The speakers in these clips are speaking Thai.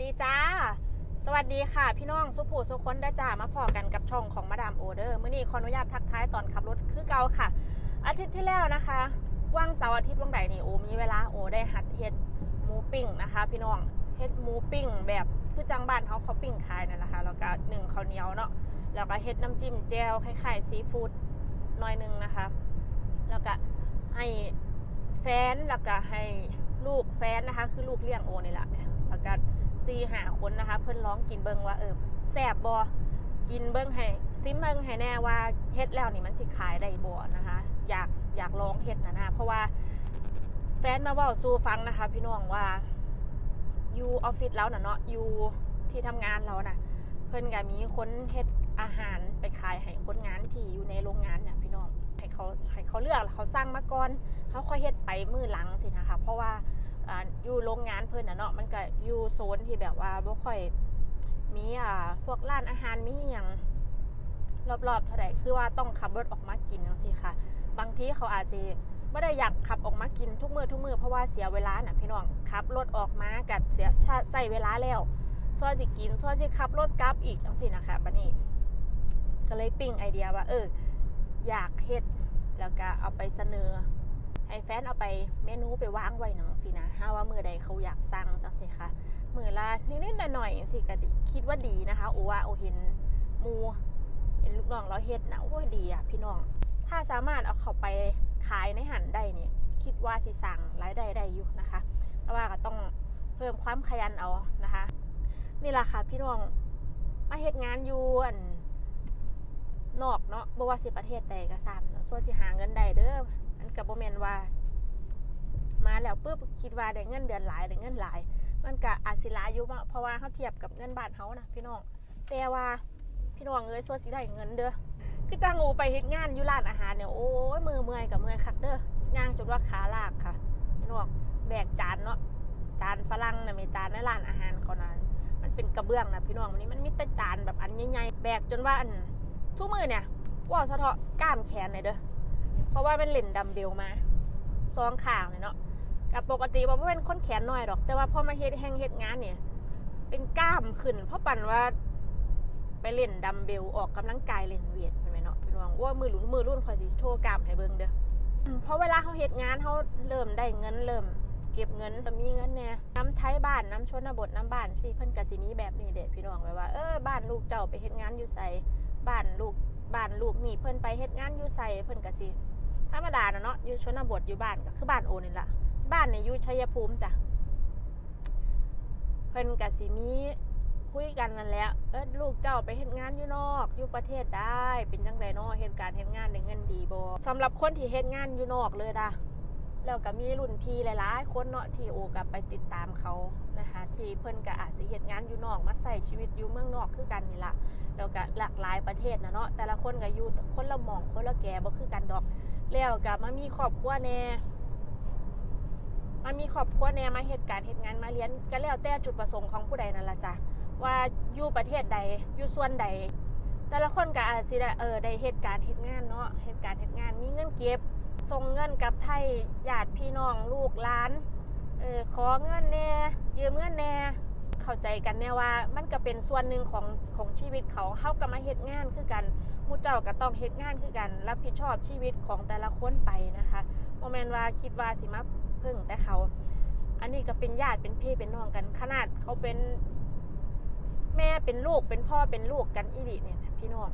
ดีจ้า สวัสดีค่ะ พี่น้องสุภูสุคนได้จ้ามาพอกันกับช่องของมาดามโอเดอร์ มื่อนี้ขออนุญาตทักทายตอนขับรถคือเก่าค่ะ อาทิตย์ที่แล้วนะคะ ว่างเสาร์อาทิตย์วันใดนี่โอมีเวลาโอได้หัดเฮ็ดหมูปิ้งนะคะ พี่น้องเฮ็ดหมูปิ้งแบบคือจังบ้านเขาเขาปิ้งขายนั่นแหละค่ะแล้วก็หนึ่งข้าวเหนียวเนาะแล้วก็เฮ็ดน้ำจิ้มแจ่วคล้ายๆซีฟู้ดหน่อยหนึงนะคะ แล้วก็ให้แฟนแล้วก็ให้ลูกแฟนนะคะ คือลูกเลี้ยงโอนี่แหละแล้วก็ ซีหาคนนะคะ เพิ่นร้องกินเบิงว่าเออแซ่บบอกินเบิงให้ซิมเบิงให้แน่ว่าเฮ็ดแล้วนี่มันสิขายได้บ่นะคะ อยากอยากลองเฮ็ดนะนะเพราะว่าแฟนมาเว้าสู่ฟังนะคะ พี่น้องว่าอยู่ออฟฟิศแล้วนะเนาะอยู่ที่ทำงานเราน่ะ เพิ่นก็มีคนเฮ็ดอาหารไปขายให้คนงานที่อยู่ในโรงงานเนี่ยพี่น้องให้เขาให้เขาเลือกเขาสร้างมาก่อนเขาค่อยเฮ็ดไปมือหลังสินะคะ เพราะว่า อ่าอยู่โรงงานเพิ่นน่ะเนาะมันก็อยู่โซนที่แบบว่าบ่ค่อยมีอ่าพวกร้านอาหารมีอหย่างรอบๆเท่าไหร่คือว่าต้องขับรถออกมากินจังซี่ค่ะ บางทีเขาอาจสิไม่ได้อยากขับออกมากินทุกมือทุกมือเพราะว่าเสียเวลาน่ะพี่น้องขับรถออกมากัดเสียชาใส่เวลาแล้วส่วสิกินส่วสิขับรถกลับอีกจังสินะคะบัดนี้ ก็เลยปิ้งไอเดียว่า เออ อยากเฮ็ดแล้วก็เอาไปเสนอ ให้แฟนเอาไปเมนูไปวางไว้หนังสินะถ้าว่ามือใดเขาอยากสั่งจังสิคะมือละนิดๆหน่อยๆสิก็ดีคิดว่าดีนะคะโอว่าโอเห็นมูเห็นลูกน้องเราเฮ็ดนะโอ้ดีอะพี่น้อง ถ้าสามารถเอาเขาไปขายในหันได้เนี่ยคิดว่าสิสั่งรายได้ได้อยู่นะคะแต่ว่าก็ต้องเพิ่มความขยันเอานะคะ นี่แหละค่ะพี่น้องมาเฮ็ดงานอยู่อันนอกเนาะบ่ว่าสิประเทศใดก็ตามส่วนสิหาเงินได้เด้อ มันก็บ่แมนว่า มาแล้วปุ๊บคิดว่าได้เงินเดือนหลายได้เงินหลาย มันก็อาจสิลายอยู่เพราะว่าเฮาเทียบกับเงินบ้านเฮานะพี่น้องแต่ว่าพี่น้องเอ้ยส่วนสิได้เงินเด้อคือจ้างงูไปเฮ็ดงานอยู่ร้านอาหารเนี่ยโอ้ยมือเมื่อยกับเมื่อยคักเด้อย่างจนว่าขาลากค่ะพี่น้องแบกจานเนาะจานฝรั่งน่ะมีจานในร้านอาหารเขานั้นมันเป็นกระเบื้องนะพี่น้องวันนี้มันมีแต่จานแบบอันใหญ่ๆแบกจนว่าอันทุกมือเนี่ยว่าสะเทาะก้ามแขนเลยเด้อ เพราะว่าเป็นเล่นดัมเบลมาซองข่างเลยเนาะกับปกติว่าเป็นคนแขนน้อยดอก แต่ว่าพอมาเฮ็ดแห่งเฮ็ดงานเนี่ย เป็นกล้ามขึ้น เพราะปั่นว่าไปเล่นดัมเบลออกกำลังกายเล่นเวทเป็นไหมเนาะพี่น้องว่ามือหลุนมือรุ่นคอยสิโชว์กล้ามให้เบิ่งเด้อเพราะเวลาเขาเฮ็ดงานเขาเริ่มได้เงินเริ่ม เก็บเงินแต่มีเงินเนี่ยน้ำไทยบ้านน้ำชนบทน้ำบ้านสิเพิ่นกะสิมีแบบนี้เด็พี่น้องไว้ว่าเออบ้านลูกเจ้าไปเฮ็ดงานอยู่ใส่บ้านลูกบ้านลูกนี่เพิ่นไปเฮ็ดงานอยู่ใส่เพิ่นกะสิ ธรรมดาเนาะอยู่ชนบทอยู่บ้านก็คือบ้านโอนี่ละบ้านนี่อยู่ชัยภูมิจ้ะเพิ่นกับสิมีคุยกันนั่นแหละเออลูกเจ้าไปเฮ็ดงานอยู่นอกอยู่ประเทศได้ เป็นจังไดเนาะเฮ็ดการเฮ็ดงานได้เงินดีบ่สำหรับคนที่เฮ็ดงานอยู่นอกเลยด่ะแล้วก็มีรุ่นพี่หลายๆคนเนาะที่โอกับไปติดตามเขานะคะ ที่เพิ่นก็อาจสิเฮ็ดงานอยู่นอกมาใส่ชีวิตอยู่เมืองนอกคือกันนี่ละแล้วก็หลากหลายประเทศนะเนาะแต่ละคนก็อยู่คนละหม่องคนละแก่บ่คือกันดอก แล้วก็มามีครอบครัวแน่มามีครอบครัวแน่มาเฮ็ดการณ์เฮ็ดงานมาเรียนก็แล้วแต่จุดประสงค์ของผู้ใดนั่นละจ้ะว่าอยู่ประเทศใดอยู่ส่วนใด แต่ละคนก็อาจสิได้เออได้เฮ็ดการณ์เฮ็ดงานเนาะเฮ็ดการณ์เฮ็ดงานมีเงินเก็บส่งเงินกับไทยญาติพี่น้องลูกหลานเออขอเงินแน่ยืมเงินแน่ เข้าใจกันแน่ว่ามันก็เป็นส่วนหนึ่งของของชีวิตเขาเฮาก็มาเฮ็ดงานคือกันมู่เจ้าก็ต้องเฮ็ดงานคือกัน รับผิดชอบชีวิตของแต่ละคนไปนะคะบ่แมนว่าคิดว่าสิมาพึ่งแต่เขา อันนี้ก็เป็นญาติเป็นพี่เป็นน้องกัน ขนาดเขาเป็นแม่เป็นลูกเป็นพ่อเป็นลูกกันอีหลีเนี่ยพี่น้อง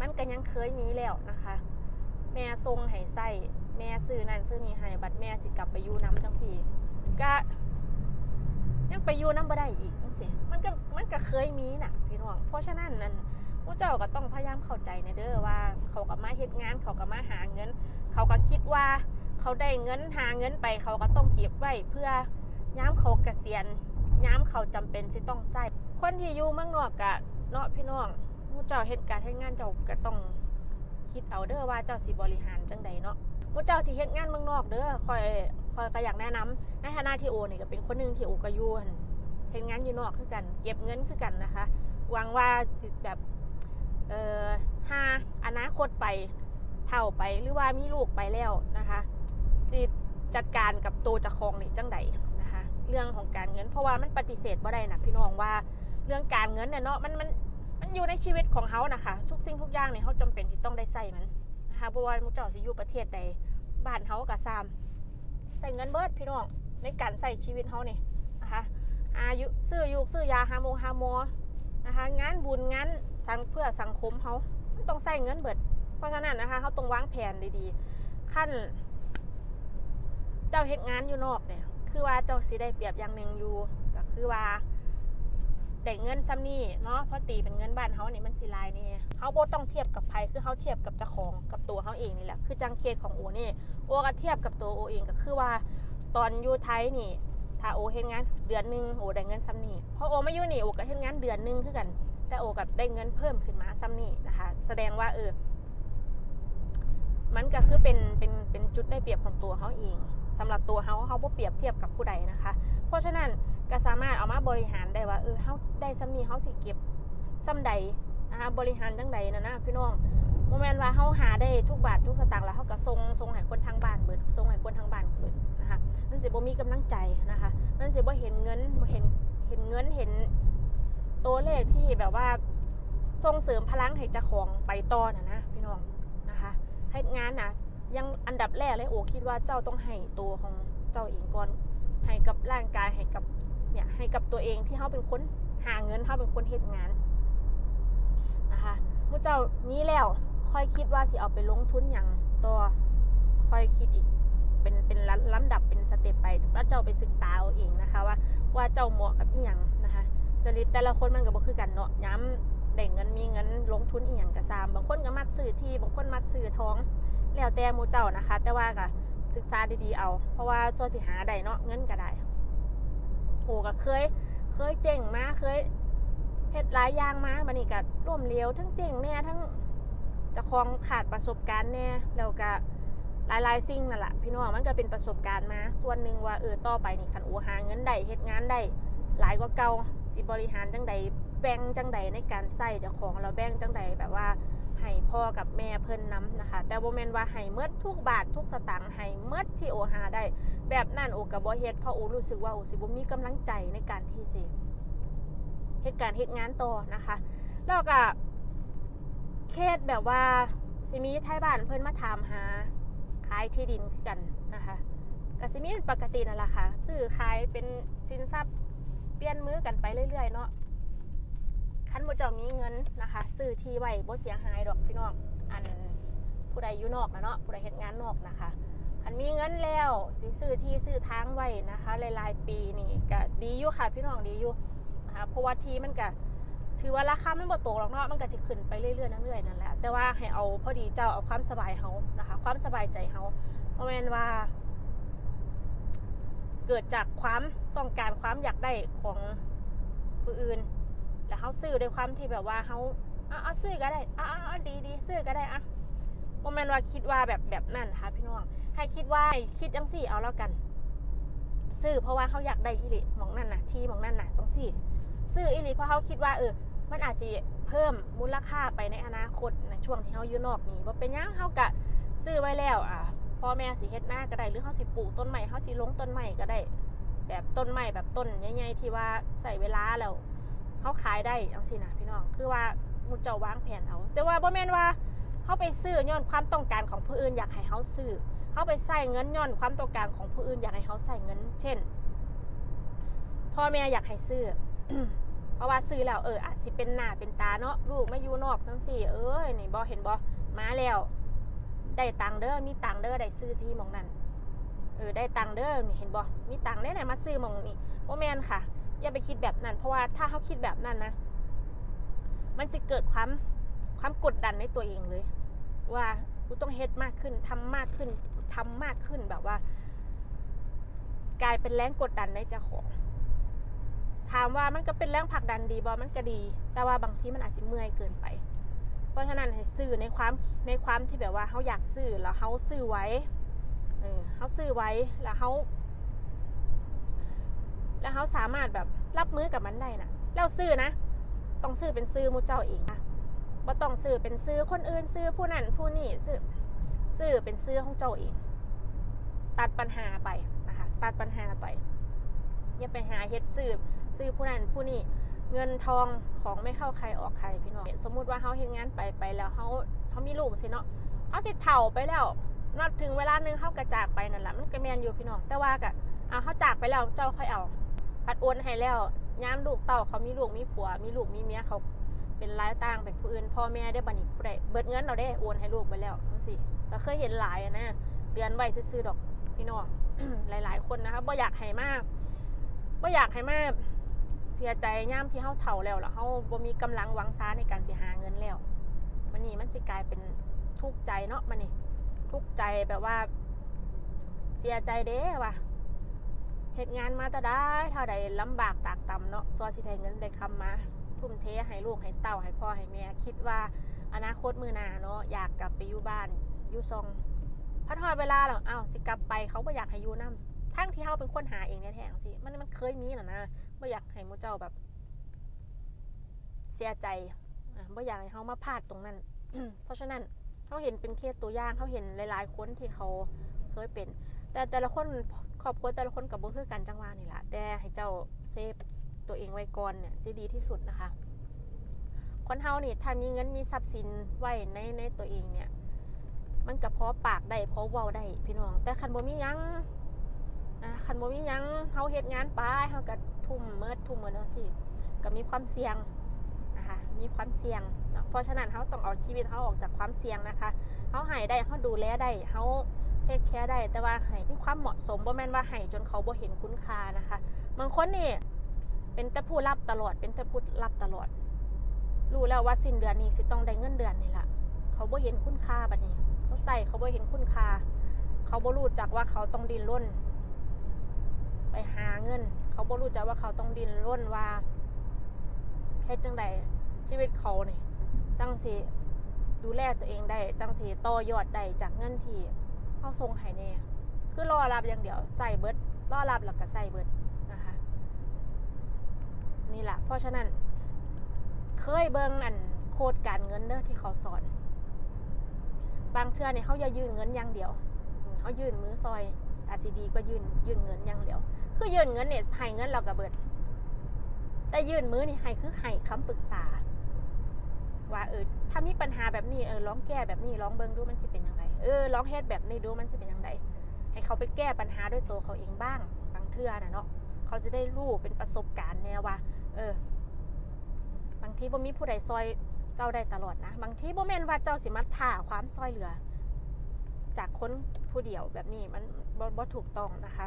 มันก็ยังเคยมีแล้วนะคะ แม่ทรงให้ใส่แม่ซื้อนั่นซื้อนี่ให้บัดแม่สิกลับไปอยู่น้ำจังสี่ก็ ยังไปอยู่น้ำบ่ได้อีกจังสี่มันก็มันก็เคยมีน่ะพี่น้อง เพราะฉะนั้นนั่นผู้เจ้าก็ต้องพยายามเข้าใจในเด้อว่า เขาก็มาเฮ็ดงาน เขาก็มาหาเงิน เขาก็คิดว่า เขาได้เงินหาเงินไป เขาก็ต้องเก็บไว้เพื่อย้ำเขาเกษียณย้ำเขาจำเป็นสิต้องใส่คนที่อยู่เมืองนอกกะเนาะพี่น้องผู้เจ้าเฮ็ดการเฮ็ดงานเจ้าก็ต้องคิดเอาเด้อว่าเจ้าสิบริหารจังใดเนาะพวกเจ้าที่เฮ็ดงานเมืองนอกเด้อคอย คอยก็อยากแนะนำในฐานะที่โอนี่ก็เป็นคนหนึ่งที่โอก็อยู่หั่นเฮ็ดงานอยู่นอกคือกันเก็บเงินคือกันนะคะหวังว่าแบบเอ่อหาอนาคตไปเท่าไปหรือว่ามีลูกไปแล้วนะคะสิจัดการกับตัวจะคองนี่จังใดนะคะ เรื่องของการเงินเพราะว่ามันปฏิเสธบ่ได้นะพี่น้องว่าเรื่องการเงินเนี่ยเนาะมันมันมันอยู่ในชีวิตของเขานะคะ ทุกสิ่งทุกอย่างเนี่ยเขาจำเป็นที่ต้องได้ใส่มันนะคะเพราะว่ามุเจ้าสิอยู่ประเทศใดบ้านเขากับซาม ใส่เงินเบิดพี่น้องในการใส่ชีวิตเขาเนี่ยนะคะอายุซื้อยุกซื้อยาฮาโมฮาโมนะคะงานบุญงานสังเพื่อสังคมเขาต้องใส่เงินเบิด เพราะฉะนั้นนะคะเขาต้องวางแผนดีๆขั้น เจ้าเห็นงานอยู่นอกเนี่ยคือว่าเจ้าสิได้เปรียบอย่างหนึ่งอยู่ก็คือว่า ได้เงินซ้ำนี่เนาะเพราะตีเป็นเงินบ้านเขานี่มันสิลายนี่เขาโบต้องเทียบกับไผคือเขาเทียบกับเจ้าของกับตัวเขาเองนี่แหละคือจังเคสของโอนี่โอก็เทียบกับตัวโอเองก็คือว่า ตอนอยู่ไทยนี่ ถ้าโอเฮ็ดงานเดือนหนึงโอได้เงินซ้ำนี่เพราะโอไมาอยู่นี่โอก็เฮ็ดงานเดือนหนึงคือกัน แต่โอกับได้เงินเพิ่มขึ้นมาซ้ำนี่นะคะ แสดงว่าเออมันก็คือเป็นเป็นเป็นจุดได้เปรียบของตัวเขาเอง สำหรับตัวเขาเขาบ่เปรียบเทียบกับผู้ใดนะคะ เพราะฉะนั้นก็สามารถเอามาบริหารได้ว่าเออเขาได้ซ้ำนี้เขาสิเก็บซ้ำใดนะคะบริหารจังใดนะนะพี่น้องโมเมนต์ว่าเขาหาได้ทุกบาททุกสตางค์แล้วเขาก็ทรงทรงให้คนทางบ้านเบิดทรงให้คนทางบ้านเบิดนะคะมันสิบ่มีกำลังใจนะคะมันสิบ่เห็นเงินบ่เห็นเห็นเงินเห็นตัวเลขที่แบบว่าส่งเสริมพลังให้เจ้าของไปต่อนะนะพี่น้องนะคะให้งานนะ ยังอันดับแรกเลยโอคิดว่าเจ้าต้องให้ตัวของเจ้าเองก่อนให้กับร่างกายให้กับเนี่ยให้กับตัวเองที่เขาเป็นคนหาเงินเขาเป็นคนเฮ็ดงานนะคะเมื่อเจ้านี้แล้วค่อยคิดว่าสิเอาไปลงทุนอย่างตัวค่อยคิดอีกเป็นเป็นลำดับเป็นสเต็ปไปแล้วเจ้าไปศึกษาเอาเองนะคะว่าว่าเจ้าเหมาะกับอีหยังนะคะจริตแต่ละคนมันก็บ่คือกันเนาะย้ำได้เงินมีเงินลงทุนอีหยังกระซามบางคนก็มักซื้อที่บางคนมักซื้อท้อง แล้วแต่หมูเจ้านะคะ แต่ว่าก็ศึกษาดีๆเอา เพราะว่าส่วนสิหาได้เนาะเงินก็ได้โอ้ก็เคย เคยเจ๋งมาเคยเฮ็ดหลายอย่างมาบัดนี้ก็ร่วมเหลวทั้งเจ๋งแน่ทั้งจะคองขาดประสบการณ์แน่แล้วก็หลายๆสิ่งนั่นแหละพี่น้องมันก็เป็นประสบการณ์มา ส่วนหนึ่งว่าเออต่อไปนี่คันโอหาเงินได้เฮ็ดงานได้หลายกว่าเก่าสิบริหารจังใดแบ่งจังใดในการใส่เจ้าของเราแบ่งจังใดแบบว่า ให้พ่อกับแม่เพิ่นน้ำนะคะ แต่บ่แม่นว่าให้เมื่อทุกบาททุกสตางค์ให้เมื่อที่โอหาได้ แบบนั้นโอกับบ่เฮ็ดเพราะโอรู้สึกว่าโอสิบ่มีกำลังใจในการที่สิเฮ็ดการเฮ็ดงานต่อนะคะ แล้วก็เคสแบบว่าสิมีไทยบ้านเพิ่นมาถามหาขายที่ดินกันนะคะก็สิมีปกตินั่นแหละค่ะซื้อขายเป็นสินทรัพย์เปลี่ยนมือกันไปเรื่อยๆเนาะ คันบ่เจ้ามีเงินนะคะซื้อที่ไว้บ่เสียหายดอกพี่น้องอันผู้ใดอยู่นอกนะเนาะผู้ใดเฮ็ดงานนอกนะคะอันมีเงินแล้วสิซื้อที่ซื้อทางไว้นะคะหลายๆปีนี่ก็ดีอยู่ค่ะพี่น้องดีอยู่นะคะเพราะว่าที่มันก็ถือว่าราคามันบ่ตกหรอกเนาะมันก็สิขึ้นไปเรื่อยๆเรื่อยๆนั่นแหละแต่ว่าให้เอาพอดีเจ้าเอาความสบายเฮานะคะ ความสบายใจเฮาบ่แม่นว่า เกิดจากความต้องการความอยากได้ของผู้อื่น แล้วเขาซื้อด้วยความที่แบบว่าเขาอะเอาซื้อก็ได้อะอะอะดีดีซื้อก็ได้อะโมเมนว่าคิดว่าแบบแบบนั่นค่ะพี่น้อง ให้คิดว่าคิดจังสี่เอาแล้วกัน ซื้อเพราะว่าเขาอยากได้อีหลีหมองนั่นนะที่มองนั่นนะจังสี่ ซื้ออีหลีเพราะเขาคิดว่าเออ มันอาจจะเพิ่มมูลค่าไปในอนาคตในช่วงที่เขาอยู่นอกนี่ว่าเป็นยังเขากะซื้อไว้แล้วอะพ่อแม่สิเฮ็ดหน้าก็ได้หรือเขาสิปลูกต้นใหม่เขาสิลงต้นใหม่ก็ได้ แบบต้นใหม่แบบต้นใหญ่ๆที่ว่าใส่เวลาแล้ว เขาขายได้จังสินะพี่น้อง คือว่ามุเจ้าวางแผนเอา แต่ว่าบ่แม่นว่าเขาไปซื้อย้อนความต้องการของผู้อื่นอยากให้เขาซื้อเขาไปใส่เงินย้อนความต้องการของผู้อื่นอยากให้เขาใส่เงิน เช่น พ่อแม่อยากให้ซื้อ เพราะว่าซื้อแล้วเอออาจสิเป็นหน้าเป็นตาเนาะลูกไม่อยู่นอกจังสี่ เอ้ยนี่บ่เห็นบ่มาแล้วได้ตังเด้อมีตังเด้อได้ซื้อที่มองนั้นเออได้ตังเด้อนี่เห็นบ่มีตังได้ไหนมาซื้อมองนี้บ่แมนค่ะ อย่าไปคิดแบบนั้น เพราะว่าถ้าเขาคิดแบบนั้นนะ มันจะเกิดความความกดดันในตัวเองเลย ว่ากูต้องเฮ็ดมากขึ้นทำมากขึ้นทำมากขึ้นแบบว่า กลายเป็นแรงกดดันในเจ้าของ ถามว่ามันก็เป็นแรงผลักดันดีบอมันก็ดี แต่ว่าบางทีมันอาจจะเมื่อยเกินไป เพราะฉะนั้นให้ซื้อในความในความที่แบบว่าเขาอยากซื้อแล้วเขาซื้อไว้ เออเขาซื้อไว้แล้วเขา แล้วเขาสามารถแบบรับมือกับมันได้นะแล้วซื้อนะ ต้องซื้อเป็นซื้อมูเจ้าเองนะว่าต้องซื้อเป็นซื้อคนอื่นซื้อผู้นั้นผู้นี่ซื้อซื้อเป็นซื้อของเจ้าเอง ตัดปัญหาไปนะคะตัดปัญหาไปอย่าไปหาเฮ็ดซื้อซื้อผู้นั้นผู้นี้เงินทองของไม่เข้าใครออกใครพี่น้องสมมุติว่าเฮาเฮ็ดงานไปไปแล้วเฮาเฮามีลูกสิเนาะเฮาสิเฒ่าไปแล้วนับถึงเวลาหนึงเฮากระจากไปนั่นแหละมันก็แมนอยู่พี่น้องแต่ว่าก็อ่าเฮาจากไปแล้วเจ้าค่อยเอา พัดโอนให้แล้วยามลูกเต้าเขามีลูกมีผัว มีลูกมีเมียเขาเป็นรายต่างเป็นผู้อื่นพ่อแม่ได้บันี้ผู้ใดเบิดเงินเราได้โอนให้ลูกไปแล้วจังซี่ก็เคยเห็นหลายอะนะเตือนไว้ซื่อๆดอกพี่น้องหลาย ๆ คนนะคะบ่อยากให้มากบ่อยากให้มากเสียใจย่ามที่เฮาเฒ่าแล้วแล้วเฮาบ่มีกำลังวังซ้าในการสิหาเงินแล้วมันนี่มันสิกลายเป็นทุกข์ใจเนาะมันนี่ทุกข์ใจแบบว่า เสียใจเด้ว่ะ เหตุงานมาแต่ได้เท่าใดลำบากตากตำเนาะซัวสิได้เงินได้คำมา ทุ่มเทให้ลูกให้เต้าให้พ่อให้แม่คิดว่าอนาคตมือหนาเนาะอยากกลับไปอยู่บ้านอยู่ซองพัดทอดเวลาแล้วอ้าวสิกลับไปเขาก็อยากให้อยูนํทั้งที่เขาเป็นคนหาเองแท้ๆสิมันมันเคยมีน่ะนะไม่อยากให้มูเจ้าแบบ เสียใจไม่อยากให้เขามาพลาดตรงนั้น เพราะฉะนั้นเขาเห็นเป็นเคสตัวอย่างเขาเห็นหลายๆคนที่เขาเคยเป็น แต่แต่ละคน ครอบครัวแต่ละคนกับบ่คือกันจังหวะนี่แหละแต่ให้เจ้าเซฟตัวเองไว้ก่อนเนี่ยจะดีที่สุดนะคะ คนเฮานี่ถ้ามีเงินมีทรัพย์สินไว้ในในตัวเองเนี่ย มันก็พอปากได้พอเว้าได้พี่น้อง แต่คันบ่มียังอะคันบ่มียังเฮาเฮ็ดงานไปเฮาก็ทุ่มเมิดทุ่มเมิดจังซี่ก็มีความเสี่ยงนะคะมีความเสี่ยงเนาะเพราะฉะนั้นเฮาต้องเอาชีวิตเฮาออกจากความเสี่ยงนะคะเฮาให้ได้เฮาดูแลได้เฮา เทคแคร์ได้แต่ว่าให้มีความเหมาะสมบ่แม่นว่าให้จนเขาบ่เห็นคุณค่านะคะบางคนนี่เป็นแต่ผู้รับตลอด เป็นแต่ผู้รับตลอด รู้แล้วว่าสิ้นเดือนนี้สิต้องได้เงินเดือนนี่แหละเขาบ่เห็นคุณค่าบัดนี้ เขาใส่เขาบ่เห็นคุณค่า เขาบ่รู้จักว่าเขาต้องดิ้นรนไปหาเงิน เขาบ่รู้จักว่าเขาต้องดิ้นรนว่าเฮ็ดจังใดชีวิตเขาเนี่ยจังสิดูแลตัวเองได้ จังสิต่อยอดได้จากเงินที่ เฮาส่งให้แน่คือรอรับอย่างเดียวใส่เบิร์ดรอรับแล้วก็ใส่เบิร์ดนะคะนี่แหละเพราะฉะนั้น เคยเบิ่งอันโคดการเงินเด้อที่เขาสอน บางเทื่อเนี่ยเขาอย่ายื่นเงินอย่างเดียวเขายื่นมือซอยอาจสิดีก็ยื่นยื่นเงินอย่างเดียว คือยื่นเงินเนี่ยให้เงินเราก็เบิดแต่ยื่นมือนี่ให้คือให้คำปรึกษา ว่าเออถ้ามีปัญหาแบบนี้เออลองแก้แบบนี้ลองเบิงดูมันสิเป็นยังไงเออลองเฮ็ดแบบนี้ดูมันสิเป็นยังไงให้เขาไปแก้ปัญหาด้วยตัวเขาเองบ้างบางเทื่อนะเนาะเขาจะได้รู้เป็นประสบการณ์แน่ว่า เออ บางทีบ่มีผู้ใดซอยเจ้าได้ตลอดนะ บางทีบ่แม่นว่าเจ้าสิมาท่าความซอยเหลือ จากคนผู้เดียวแบบนี้มันบ่บถูกต้องนะคะ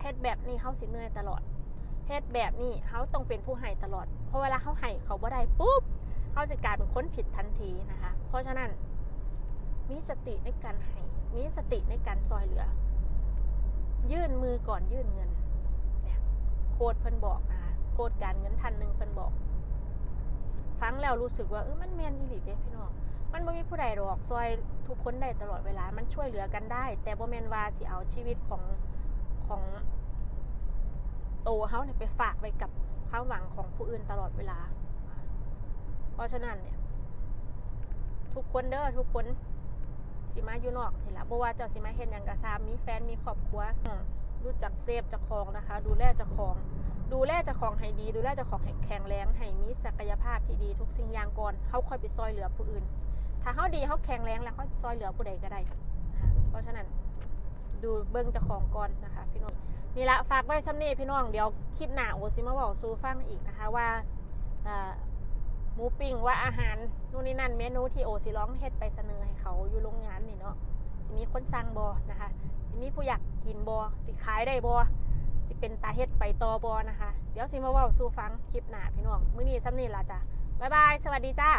เฮ็ดแบบนี้เฮาสิเหนื่อยตลอดเฮ็ดแบบนี้เฮาต้องเป็นผู้ให้ตลอด เพราะเวลาเฮาให้เขาบ่ได้ปุ๊บ เฮาจะกลายเป็นคนผิดทันทีนะคะ เพราะฉะนั้นมีสติในการให้มีสติในการซอยเหลือ ยื่นมือก่อนยื่นเงินเนี่ยโคดเพิ่นบอกนะคะโคดการเงินทันหนึ่งเพิ่นบอกฟังแล้วรู้สึกว่าเออมันแมนอีหลีเด้พี่น้องมันบ่มีผู้ใดหรอกซอยทุกคนได้ตลอดเวลา มันช่วยเหลือกันได้ แต่บ่แมนว่าสิเอาชีวิตของของโตเฮาเนี่ยไปฝากไว้กับความหวังของผู้อื่นตลอดเวลา เพราะฉะนั้นเนี่ย ทุกคนเด้อทุกคนสิมาอยู่นอกสิละบ่ว่าเจ้าสิมาเฮ็ดหยังก็ตามมีแฟนมีครอบครัวรู้จักเซฟจ้าของนะคะ ดูแลจ้าของ ดูแลจ้าของให้ดี ดูแลจ้าของให้แข็งแรงให้มีศักยภาพที่ดีทุกสิ่งอย่างก่อนเขาค่อยไปซอยเหลือผู้อื่น ถ้าเขาดีเขาแข็งแรงแล้วเขาซอยเหลือผู้ใดก็ได้เพราะฉะนั้นดูเบิ้งจ้าของก่อนนะคะพี่น้องนี่ละฝากไว้ซ้ำนี่พี่น้องเดี๋ยวคลิปหน้าโอซิมาบอกซูฟังอีกนะคะว่าอ่อ หมูปิ้งว่าอาหารนู่นนี่นั่นเมนูที่โอซิร้องเฮ็ดไปเสนอให้เขาอยู่โรงงานนี่เนาะสิมีคนสั่งบอนะคะสิมีผู้อยากกินบอสิขายได้บอสิเป็นตาเฮ็ดไปต่อบอนะคะ เดี๋ยวสิมาว่าสู้ฟังคลิปหน้าพี่น้องมื้อนี้ซ้ำนี่ล่ะจ้ะบ๊ายบาย สวัสดีจ้า